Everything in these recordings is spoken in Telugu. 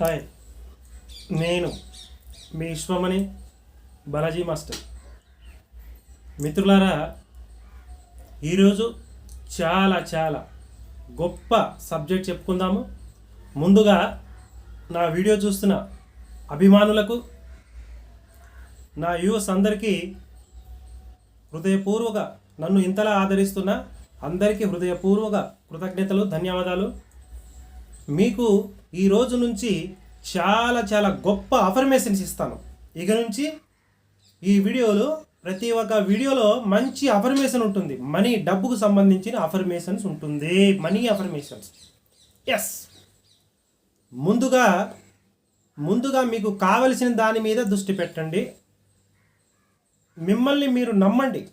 హాయ్. నేను మీ విశ్వమణి బాలాజీ మాస్టర్. మిత్రులారా ఈరోజు చాలా చాలా గొప్ప సబ్జెక్ట్ చెప్పుకుందాము. ముందుగా నా వీడియో చూస్తున్న అభిమానులకు నా యూఎస్ అందరికీ హృదయపూర్వక నన్ను ఇంతలా ఆదరిస్తున్న అందరికీ హృదయపూర్వక కృతజ్ఞతలు ధన్యవాదాలు. మీకు ఈ రోజు నుంచి చాలా చాలా గొప్ప అఫర్మేషన్స్ ఇస్తాను. ఇక నుంచి ఈ వీడియోలో ప్రతి ఒక్క వీడియోలో మంచి అఫర్మేషన్ ఉంటుంది. మనీ డబ్బుకు సంబంధించిన అఫర్మేషన్స్ ఉంటుంది. మనీ అఫర్మేషన్స్ ఎస్ ముందుగా ముందుగా మీకు కావలసిన దాని మీద దృష్టి పెట్టండి. మిమ్మల్ని మీరు నమ్మండి.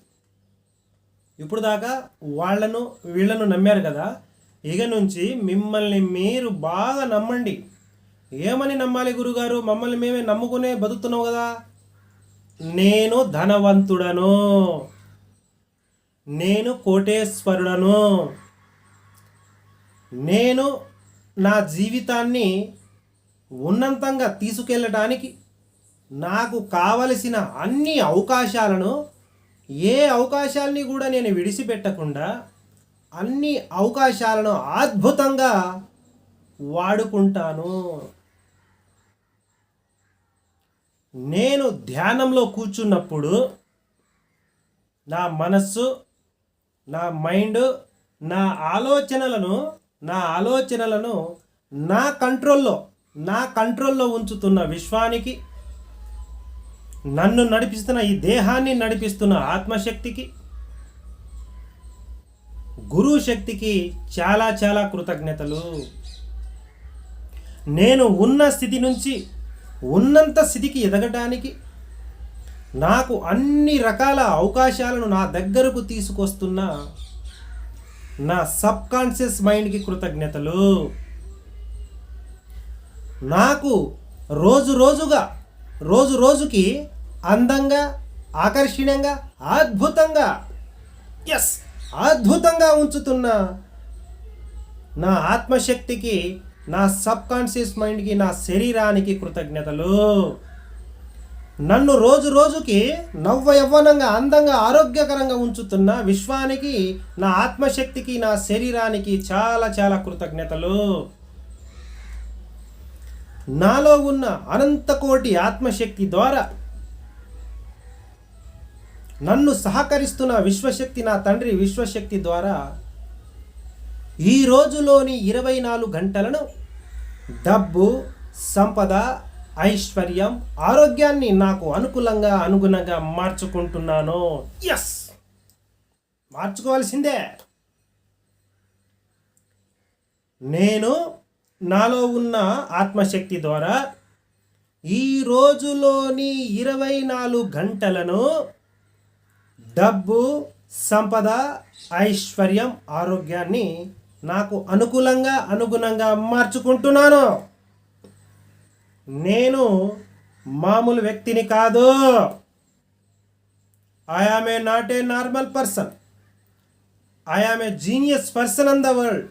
ఇప్పుడు దాకా వాళ్ళను వీళ్ళను నమ్మారు కదా. ఇక నుంచి మిమ్మల్ని మీరు బాగా నమ్మండి. ఏమని నమ్మాలి గురుగారు? మమ్మల్ని మేమే నమ్ముకునే బతుకుతున్నావు కదా. నేను ధనవంతుడను. నేను కోటేశ్వరుడను. నేను నా జీవితాన్ని ఉన్నంతంగా తీసుకెళ్ళటానికి నాకు కావలసిన అన్ని అవకాశాలను ఏ అవకాశాలని కూడా నేను విడిచిపెట్టకుండా అన్ని అవకాశాలను అద్భుతంగా వాడుకుంటాను. నేను ధ్యానంలో కూర్చున్నప్పుడు నా మనస్సు నా మైండ్ నా ఆలోచనలను నా ఆలోచనలను నా కంట్రోల్లో నా కంట్రోల్లో ఉంచుతున్న విశ్వానికి నన్ను నడిపిస్తున్న ఈ దేహాన్ని నడిపిస్తున్న ఆత్మశక్తికి గురువు శక్తికి చాలా చాలా కృతజ్ఞతలు. నేను ఉన్న స్థితి నుంచి ఉన్నంత స్థితికి ఎదగటానికి నాకు అన్ని రకాల అవకాశాలను నా దగ్గరకు తీసుకొస్తున్న నా సబ్ కాన్షియస్ మైండ్కి కృతజ్ఞతలు. నాకు రోజు రోజుగా రోజు రోజుకి అందంగా ఆకర్షణీయంగా అద్భుతంగా ఎస్ అద్భుతంగా ఉంచుతున్న నా ఆత్మశక్తికి నా సబ్ కాన్షియస్ మైండ్కి నా శరీరానికి కృతజ్ఞతలు. నన్ను రోజు రోజుకి నవ్వ యవ్వనంగా అందంగా ఆరోగ్యకరంగా ఉంచుతున్న విశ్వానికి నా ఆత్మశక్తికి నా శరీరానికి చాలా చాలా కృతజ్ఞతలు. నాలో ఉన్న అనంతకోటి ఆత్మశక్తి ద్వారా నన్ను సహకరిస్తున్న విశ్వశక్తి నా తండ్రి విశ్వశక్తి ద్వారా ఈ రోజులోని ఇరవై నాలుగు గంటలను డబ్బు సంపద ఐశ్వర్యం ఆరోగ్యాన్ని నాకు అనుకూలంగా అనుగుణంగా మార్చుకుంటున్నాను. ఎస్ మార్చుకోవాల్సిందే. నేను నాలో ఉన్న ఆత్మశక్తి ద్వారా ఈ రోజులోని ఇరవై నాలుగు గంటలను డబ్బు సంపద ఐశ్వర్యం ఆరోగ్యాన్ని నాకు అనుకూలంగా అనుగుణంగా మార్చుకుంటున్నాను. నేను మామూలు వ్యక్తిని కాదు. I am a not a normal person I am a genius person in the world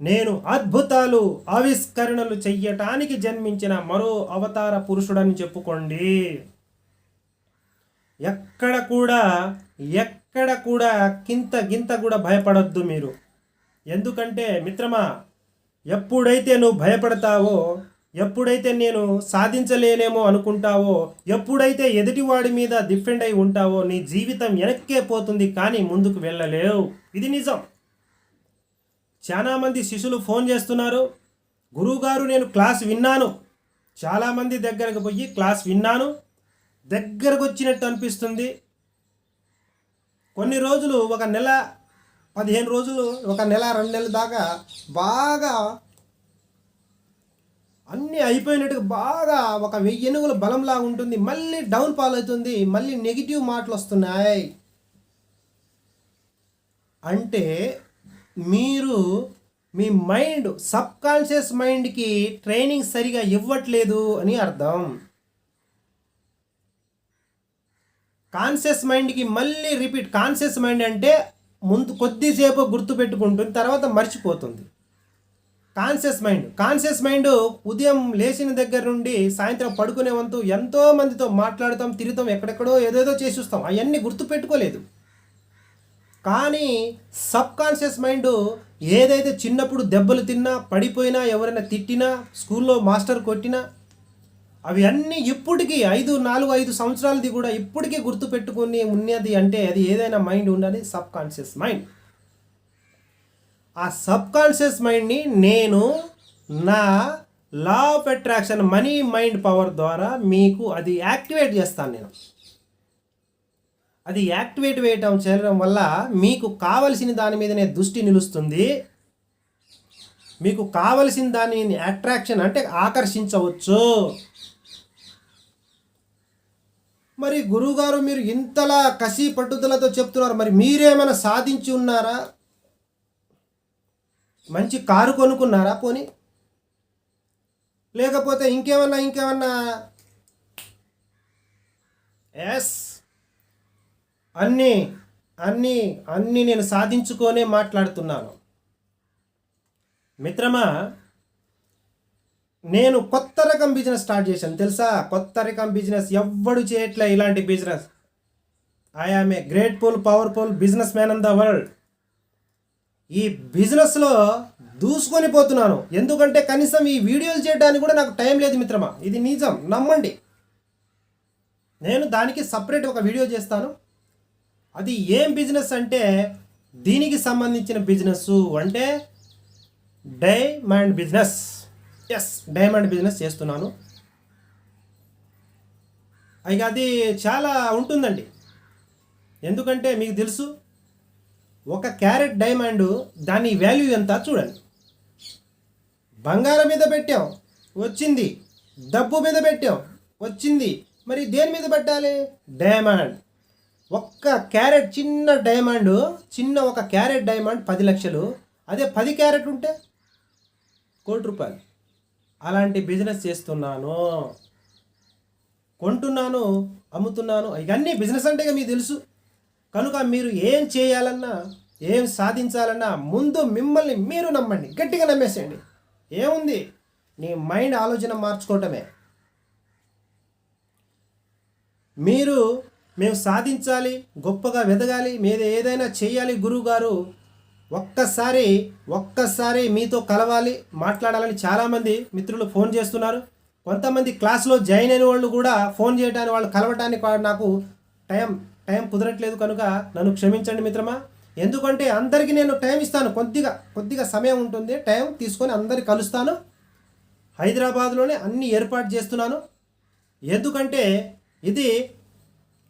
నేను అద్భుతాలు ఆవిష్కరణలు చెయ్యటానికి జన్మించిన మరో అవతార పురుషుడని చెప్పుకోండి. ఎక్కడ కూడా ఎక్కడ కూడా కింత గింత కూడా భయపడొద్దు మీరు. ఎందుకంటే మిత్రమా ఎప్పుడైతే నువ్వు భయపడతావో ఎప్పుడైతే నేను సాధించలేనేమో అనుకుంటావో ఎప్పుడైతే ఎదుటివాడి మీద డిఫెండ్ అయి ఉంటావో నీ జీవితం వెనక్కే పోతుంది కానీ ముందుకు వెళ్ళలేవు. ఇది నిజం. చాలామంది శిష్యులు ఫోన్ చేస్తున్నారు. గురువుగారు నేను క్లాస్ విన్నాను. చాలామంది దగ్గరకు పోయి క్లాస్ విన్నాను. దగ్గరకు వచ్చినట్టు అనిపిస్తుంది. కొన్ని రోజులు ఒక నెల పదిహేను రోజులు ఒక నెల రెండు నెలల దాకా బాగా అన్నీ అయిపోయినట్టుగా బాగా ఒక వెయ్యి ఎనుగుల బలంలా ఉంటుంది. మళ్ళీ డౌన్ ఫాల్ అవుతుంది. మళ్ళీ నెగిటివ్ మాటలు వస్తున్నాయి. అంటే మీరు మీ మైండ్ సబ్కాన్షియస్ మైండ్కి ట్రైనింగ్ సరిగా ఇవ్వట్లేదు అని అర్థం. కాన్షియస్ మైండ్కి మళ్ళీ రిపీట్ కాన్షియస్ మైండ్ అంటే ముందు కొద్దిసేపు గుర్తుపెట్టుకుంటుంది తర్వాత మర్చిపోతుంది. కాన్షియస్ మైండ్ కాన్షియస్ మైండ్ ఉదయం లేచిన దగ్గర నుండి సాయంత్రం పడుకునే వంతు ఎంతో మందితో తిరుగుతాం ఎక్కడెక్కడో ఏదేదో చేసి వస్తాం. అవన్నీ గుర్తు పెట్టుకోలేదు కానీ సబ్ కాన్షియస్ మైండ్ ఏదైతే చిన్నప్పుడు దెబ్బలు తిన్నా పడిపోయినా ఎవరైనా తిట్టినా స్కూల్లో మాస్టర్ కొట్టినా అవి అన్నీ ఇప్పటికీ ఐదు నాలుగు ఐదు సంవత్సరాలది కూడా ఇప్పటికీ గుర్తుపెట్టుకుని ఉన్నది అంటే అది ఏదైనా మైండ్ ఉండాలి సబ్ కాన్షియస్ మైండ్. ఆ సబ్ కాన్షియస్ మైండ్ని నేను నా law of attraction money mind power ద్వారా మీకు అది యాక్టివేట్ చేస్తాను నేను. అది యాక్టివేట్ వేయటం చేయడం వల్ల మీకు కావలసిన దాని మీదనే దృష్టి నిలుస్తుంది. మీకు కావలసిన దానిని అట్రాక్షన్ అంటే ఆకర్షించవచ్చు. మరి గురువుగారు మీరు ఇంతలా కసి పట్టుదలతో చెప్తున్నారు. మరి మీరేమైనా సాధించి ఉన్నారా? మంచి కారు కొనుక్కున్నారా పోనీ? లేకపోతే ఇంకేమన్నా ఇంకేమన్నా? ఎస్ అన్నీ అన్నీ అన్నీ నేను సాధించుకొనే మాట్లాడుతున్నాను. మిత్రమా? నేను కొత్త రకం బిజినెస్ స్టార్ట్ చేశాను. తెలుసా? కొత్త రకం బిజినెస్ ఎవ్వడు చేయట్లే ఇలాంటి business I am a grateful powerful businessman in the world ఈ బిజినెస్లో దూసుకొని పోతున్నాను. ఎందుకంటే కనీసం ఈ వీడియోలు చేయడానికి కూడా నాకు టైం లేదు మిత్రమా. ఇది నిజం. నమ్మండి. నేను దానికి సపరేట్ ఒక వీడియో చేస్తాను. అది ఏం బిజినెస్ అంటే దీనికి సంబంధించిన బిజినెస్ అంటే diamond business yes diamond business చేస్తున్నాను. ఇక అది చాలా ఉంటుందండి. ఎందుకంటే మీకు తెలుసు ఒక క్యారెట్ డైమండ్ దాని వాల్యూ ఎంత చూడండి. బంగారం మీద పెట్టాం వచ్చింది. డబ్బు మీద పెట్టాం వచ్చింది. మరి దేని మీద పెట్టాలి? డైమండ్ ఒక్క క్యారెట్ చిన్న డైమండ్ చిన్న ఒక క్యారెట్ డైమండ్ పది లక్షలు. అదే పది క్యారెట్ ఉంటే కోటి రూపాయలు. అలాంటి బిజినెస్ చేస్తున్నాను. కొంటున్నాను అమ్ముతున్నాను ఇవన్నీ బిజినెస్ అంటే ఇక మీకు తెలుసు. కనుక మీరు ఏం చేయాలన్నా ఏం సాధించాలన్నా ముందు మిమ్మల్ని మీరు నమ్మండి. గట్టిగా నమ్మేసేయండి. ఏముంది? నీ మైండ్ ఆలోచన మార్చుకోవటమే. మీరు మేము సాధించాలి గొప్పగా వెదగాలి మీరు ఏదైనా చేయాలి గురువుగారు ఒక్కసారి ఒక్కసారి మీతో కలవాలి మాట్లాడాలని చాలామంది మిత్రులు ఫోన్ చేస్తున్నారు. కొంతమంది క్లాస్లో జాయిన్ అయిన వాళ్ళు కూడా ఫోన్ చేయడానికి వాళ్ళు కలవటానికి నాకు టైం టైం కుదరట్లేదు కనుక నన్ను క్షమించండి మిత్రమా. ఎందుకంటే అందరికీ నేను టైం ఇస్తాను. కొద్దిగా కొద్దిగా సమయం ఉంటుంది. టైం తీసుకొని అందరికి కలుస్తాను. హైదరాబాద్లోనే అన్ని ఏర్పాటు చేస్తున్నాను. ఎందుకంటే ఇది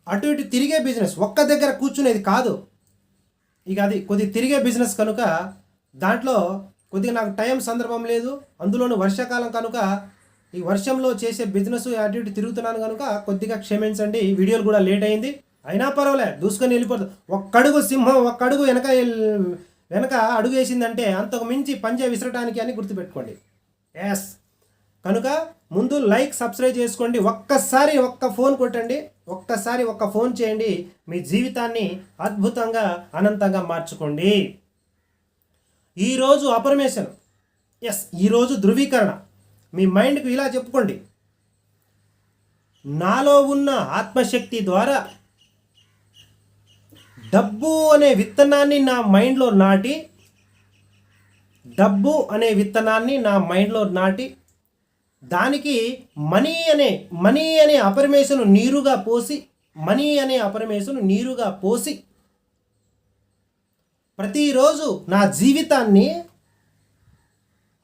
అటు ఇటు తిరిగే బిజినెస్. ఒక్క దగ్గర కూర్చునేది కాదు. ఇక అది కొద్దిగా తిరిగే బిజినెస్ కనుక దాంట్లో కొద్దిగా నాకు టైం సందర్భం లేదు. అందులోనూ వర్షాకాలం కనుక ఈ వర్షంలో చేసే బిజినెస్ అటు ఇటు తిరుగుతున్నాను కనుక కొద్దిగా క్షమించండి. వీడియోలు కూడా లేట్ అయింది. అయినా పర్వాలే దూసుకొని వెళ్ళిపోతుంది ఒక్కడుగు సింహం ఒక్కడుగు వెనక వెనక అడుగు వేసిందంటే అంతకు మించి పంజే విసరటానికి అని గుర్తుపెట్టుకోండి. ఎస్ కనుక ముందు లైక్ సబ్స్క్రైబ్ చేసుకోండి. ఒక్కసారి ఒక్క ఫోన్ కొట్టండి. ఒక్కసారి ఒక్క ఫోన్ చేయండి. మీ జీవితాన్ని అద్భుతంగా అనంతంగా మార్చుకోండి. ఈరోజు అపర్మేషన్ ఎస్ ఈరోజు ధృవీకరణ. మీ మైండ్కు ఇలా చెప్పుకోండి. నాలో ఉన్న ఆత్మశక్తి ద్వారా డబ్బు అనే విత్తనాన్ని నా మైండ్లో నాటి డబ్బు అనే విత్తనాన్ని నా మైండ్లో నాటి దానికి మనీ అనే మనీ అనే అపరమేశను నీరుగా పోసి మనీ అనే అపరమేశను నీరుగా పోసి ప్రతిరోజు నా జీవితాన్ని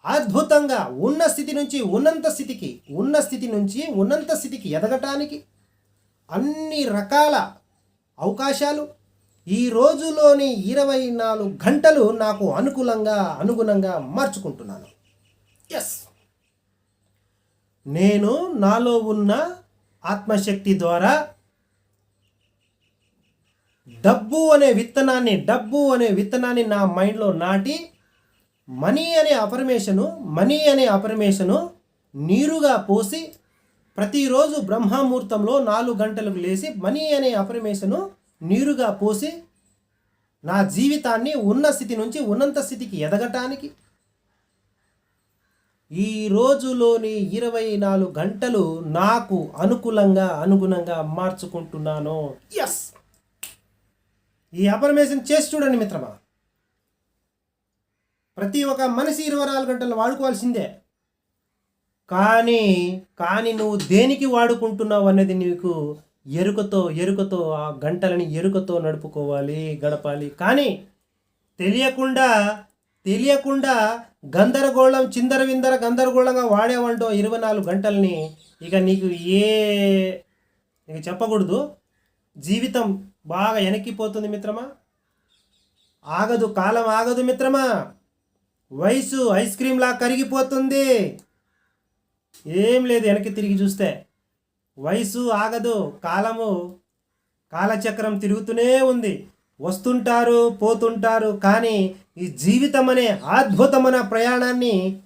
అద్భుతంగా ఉన్న స్థితి నుంచి ఉన్నంత స్థితికి ఉన్న స్థితి నుంచి ఉన్నంత స్థితికి ఎదగటానికి అన్ని రకాల అవకాశాలు ఈ రోజులోని ఇరవై నాలుగు గంటలు నాకు అనుకూలంగా అనుగుణంగా మార్చుకుంటున్నాను. ఎస్ నేను నాలో ఉన్న ఆత్మశక్తి ద్వారా డబ్బు అనే విత్తనాన్ని డబ్బు అనే విత్తనాన్ని నా మైండ్లో నాటి మనీ అనే అఫర్మేషను మనీ అనే అఫర్మేషను నీరుగా పోసి ప్రతిరోజు బ్రహ్మముహూర్తంలో నాలుగు గంటలకు లేచి మనీ అనే అఫర్మేషను నీరుగా పోసి నా జీవితాన్ని ఉన్న స్థితి నుంచి ఉన్నంత స్థితికి ఎదగటానికి ఈ రోజులోని ఇరవై నాలుగు గంటలు నాకు అనుకూలంగా అనుగుణంగా మార్చుకుంటున్నాను. ఎస్ ఈ అఫర్మేషన్ చేసి చూడండి మిత్రమా. ప్రతి ఒక్క మనిషి ఇరవై నాలుగు గంటలు వాడుకోవాల్సిందే. కానీ కానీ నువ్వు దేనికి వాడుకుంటున్నావు అనేది నీకు ఎరుకతో ఎరుకతో ఆ గంటలని ఎరుకతో నడుపుకోవాలి గడపాలి. కానీ తెలియకుండా తెలియకుండా గందరగోళం చిందరవిందర గందరగోళంగా వాడేవంటో ఇరవై నాలుగు గంటల్ని ఇక నీకు ఏ ఇక చెప్పకూడదు. జీవితం బాగా వెనక్కిపోతుంది మిత్రమా? ఆగదు కాలం ఆగదు మిత్రమా? వయసు ఐస్ క్రీమ్లా కరిగిపోతుంది. ఏం లేదు వెనక్కి తిరిగి చూస్తే. వయసు ఆగదు కాలము కాలచక్రం తిరుగుతూనే ఉంది. వస్తుంటారు పోతుంటారు కానీ ఈ జీవితం అనే అద్భుతమైన ప్రయాణాన్ని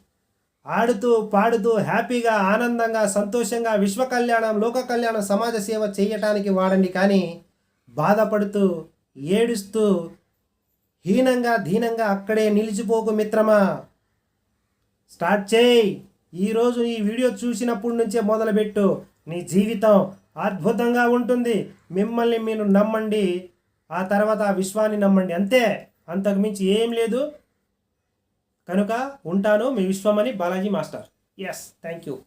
ఆడుతూ పాడుతూ హ్యాపీగా ఆనందంగా సంతోషంగా విశ్వ కళ్యాణం లోక కళ్యాణం సమాజ సేవ చేయటానికి వాడండి. కానీ బాధపడుతూ ఏడుస్తూ హీనంగా దీనంగా అక్కడే నిలిచిపోకు మిత్రమా. స్టార్ట్ చేయి. ఈరోజు ఈ వీడియో చూసినప్పటి నుంచే మొదలుపెట్టు. నీ జీవితం అద్భుతంగా ఉంటుంది. మిమ్మల్ని మీరు నమ్మండి. ఆ తర్వాత ఆ విశ్వాన్ని నమ్మండి. అంతే. అంతకుమించి ఏం లేదు. కనుక ఉంటాను మీ Viswamani Balaji master. Yes thank you